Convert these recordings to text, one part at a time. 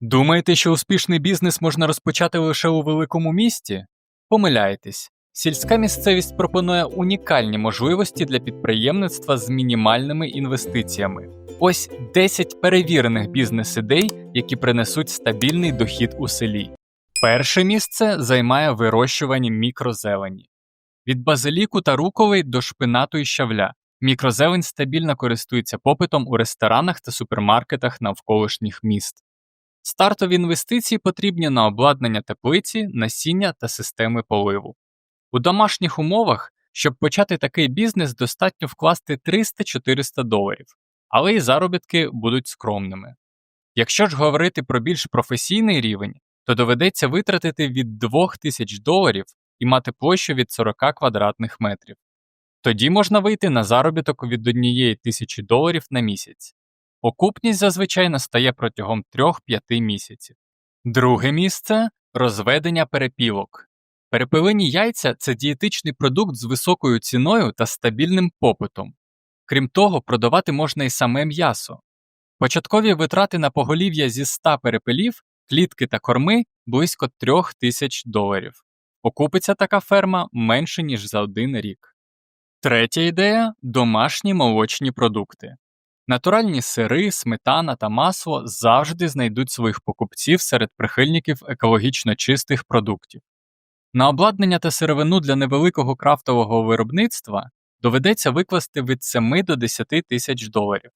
Думаєте, що успішний бізнес можна розпочати лише у великому місті? Помиляєтесь. Сільська місцевість пропонує унікальні можливості для підприємництва з мінімальними інвестиціями. Ось 10 перевірених бізнес-ідей, які принесуть стабільний дохід у селі. Перше місце займає вирощування мікрозелені. Від базиліку та руколи до шпинату і щавля. Мікрозелень стабільно користується попитом у ресторанах та супермаркетах навколишніх міст. Стартові інвестиції потрібні на обладнання теплиці, насіння та системи поливу. У домашніх умовах, щоб почати такий бізнес, достатньо вкласти 300-400 доларів, але і заробітки будуть скромними. Якщо ж говорити про більш професійний рівень, то доведеться витратити від 2000 доларів і мати площу від 40 квадратних метрів. Тоді можна вийти на заробіток від 1 тисячі доларів на місяць. Окупність зазвичай настає протягом 3-5 місяців. Друге місце розведення перепілок. Перепилені яйця це дієтичний продукт з високою ціною та стабільним попитом. Крім того, продавати можна і саме м'ясо. Початкові витрати на поголів'я зі 100 перепилів, клітки та корми близько 3000 доларів. Окупиться така ферма менше, ніж за один рік. Третя ідея домашні молочні продукти. Натуральні сири, сметана та масло завжди знайдуть своїх покупців серед прихильників екологічно чистих продуктів. На обладнання та сировину для невеликого крафтового виробництва доведеться викласти від 7 до 10 тисяч доларів.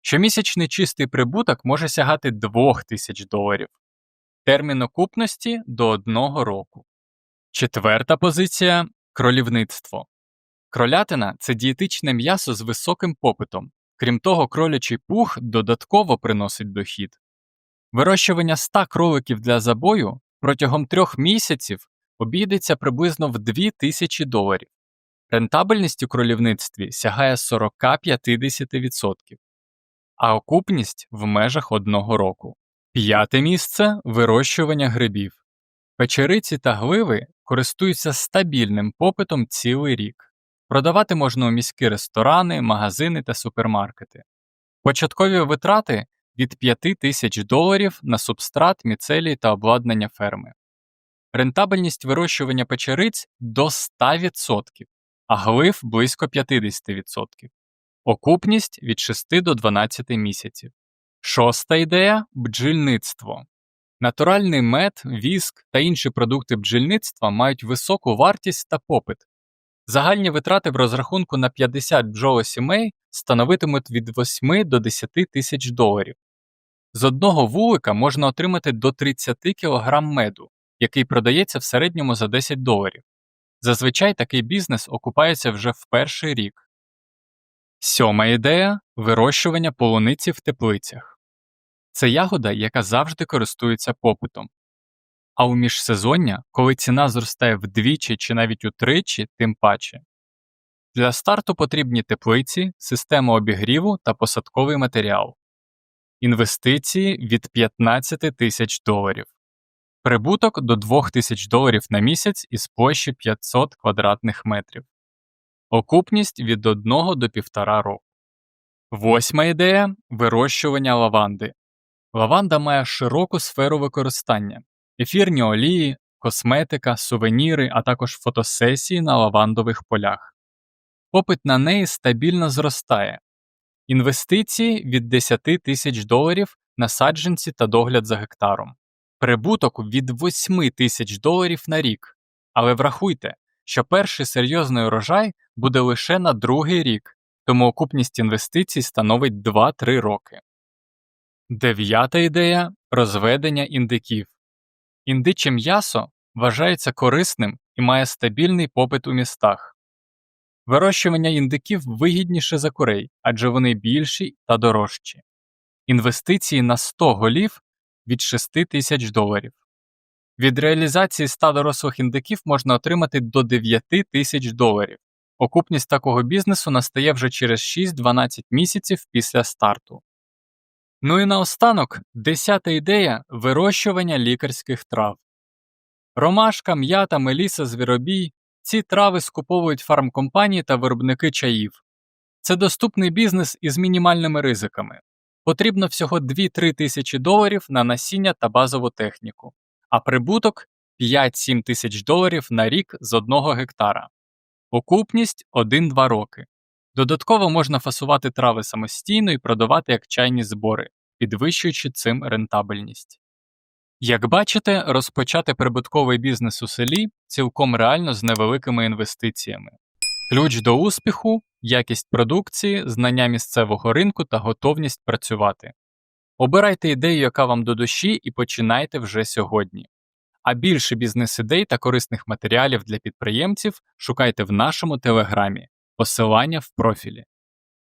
Щомісячний чистий прибуток може сягати 2 тисяч доларів, термін окупності до 1 року. Четверта позиція кролівництво. Кролятина це дієтичне м'ясо з високим попитом. Крім того, кролячий пух додатково приносить дохід. Вирощування 100 кроликів для забою протягом трьох місяців обійдеться приблизно в 2000 доларів. Рентабельність у кролівництві сягає 40-50%, а окупність в межах одного року. П'яте місце вирощування грибів. Печериці та гливи користуються стабільним попитом цілий рік. Продавати можна у міські ресторани, магазини та супермаркети. Початкові витрати від 5 тисяч доларів на субстрат, міцелій та обладнання ферми. Рентабельність вирощування печериць до 100%, а глив близько 50%. Окупність від 6 до 12 місяців. Шоста ідея бджільництво. Натуральний мед, віск та інші продукти бджільництва мають високу вартість та попит. Загальні витрати в розрахунку на 50 бджолосімей становитимуть від 8 до 10 тисяч доларів. З одного вулика можна отримати до 30 кг меду, який продається в середньому за 10 доларів. Зазвичай такий бізнес окупається вже в перший рік. Сьома ідея вирощування полуниці в теплицях. Це ягода, яка завжди користується попитом. А у міжсезоння, коли ціна зростає вдвічі чи навіть утричі, тим паче. Для старту потрібні теплиці, система обігріву та посадковий матеріал, інвестиції від 15 тисяч доларів, прибуток до 2 тисяч доларів на місяць із площі 500 квадратних метрів, окупність від 1 до 1,5 року. Восьма ідея вирощування лаванди. Лаванда має широку сферу використання ефірні олії, косметика, сувеніри, а також фотосесії на лавандових полях. Попит на неї стабільно зростає. Інвестиції від 10 тисяч доларів на саджанці та догляд за гектаром. Прибуток від 8 тисяч доларів на рік. Але врахуйте, що перший серйозний урожай буде лише на другий рік, тому окупність інвестицій становить 2-3 роки. Дев'ята ідея розведення індиків. Індиче м'ясо вважається корисним і має стабільний попит у містах. Вирощування індиків вигідніше за курей, адже вони більші та дорожчі. Інвестиції на 100 голів від 6 тисяч доларів. Від реалізації 100 дорослих індиків можна отримати до 9 тисяч доларів. Окупність такого бізнесу настає вже через 6-12 місяців після старту. Ну і наостанок, десята ідея вирощування лікарських трав. Ромашка, м'ята, меліса, звіробій ці трави скуповують фармкомпанії та виробники чаїв. Це доступний бізнес із мінімальними ризиками. Потрібно всього 2-3 тисячі доларів на насіння та базову техніку, а прибуток 5-7 тисяч доларів на рік з одного гектара. Окупність 1-2 роки. Додатково можна фасувати трави самостійно і продавати як чайні збори, підвищуючи цим рентабельність. Як бачите, розпочати прибутковий бізнес у селі цілком реально з невеликими інвестиціями. Ключ до успіху якість продукції, знання місцевого ринку та готовність працювати. Обирайте ідею, яка вам до душі, і починайте вже сьогодні. А більше бізнес-ідей та корисних матеріалів для підприємців шукайте в нашому телеграмі. Посилання в профілі.